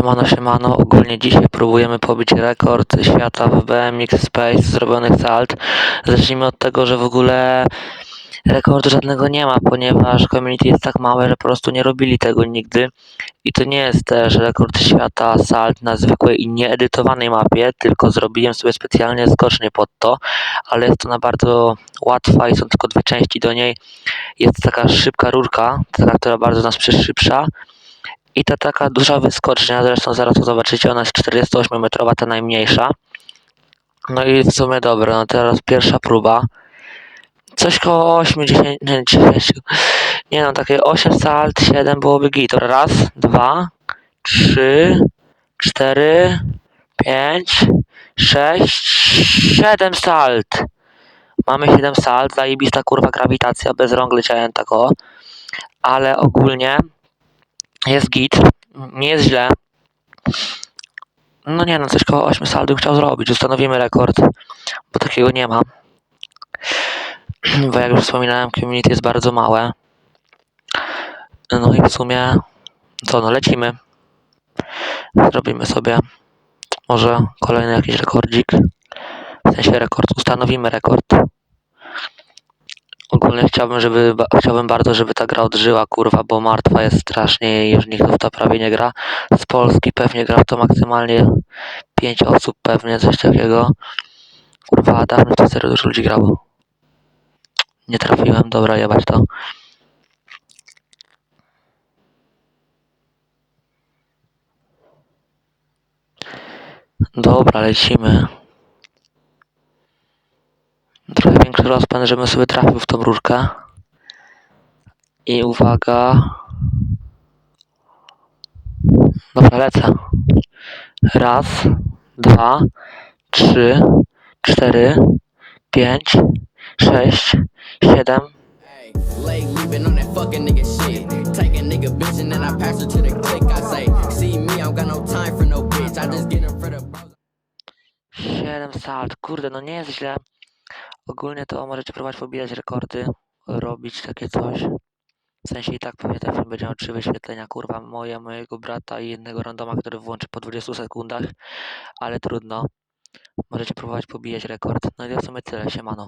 Siemano, siemano. Ogólnie dzisiaj próbujemy pobić rekord świata w BMX Space zrobionych salt. Zacznijmy od tego, że w ogóle rekordu żadnego nie ma, ponieważ community jest tak małe, że po prostu nie robili tego nigdy. I to nie jest też rekord świata salt na zwykłej i nieedytowanej mapie, tylko zrobiłem sobie specjalnie skocznie pod to, ale jest to na bardzo łatwa i są tylko dwie części do niej. Jest taka szybka rurka, taka, która bardzo nas przyszybsza. I ta taka duża wyskocznia, zresztą zaraz to zobaczycie, ona jest 48-metrowa, ta najmniejsza. No i w sumie dobra, no teraz pierwsza próba. Coś koło 8, 10, nie, 10, nie no, takie 8 salt, 7 byłoby git. Dobra, Raz, dwa, trzy, cztery, pięć, sześć, siedem salt. Mamy 7 salt, zajebista kurwa grawitacja, bez rąk leciałem tak o. Ale ogólnie jest git, nie jest źle. No nie no, coś koło 8 sal chciał zrobić. Ustanowimy rekord, bo takiego nie ma. Bo jak już wspominałem, community jest bardzo małe. No i w sumie, co no, lecimy. Zrobimy sobie może kolejny jakiś rekordzik. W sensie rekord, ustanowimy rekord. Ogólnie chciałbym, żeby, chciałbym bardzo, żeby ta gra odżyła, kurwa, bo martwa jest strasznie i już nikt w to prawie nie gra. Z Polski pewnie gra w to maksymalnie 5 osób, pewnie coś takiego. Kurwa, dawno to serio dużo ludzi grało. Nie trafiłem, dobra, jebać to. Dobra, lecimy. Większy rozpęd, żebym sobie trafił w tą rurkę. I uwaga. Dobra, lecę. Raz, dwa, trzy, cztery, pięć, sześć, siedem. Late leaving on that fucking nigga shit. Take a nigga bitch and then I pass her to the click. I say, see me, I don't got no time for no bitch. I just get in for the bros. 7 salt, kurde, no nie jest źle. Ogólnie to możecie próbować pobijać rekordy, robić takie coś. W sensie i tak pewnie ten film będzie miał 3 wyświetlenia, kurwa, moje, mojego brata i jednego randoma, który włączy po 20 sekundach, ale trudno. Możecie próbować pobijać rekord. No i to w sumie tyle, siemano.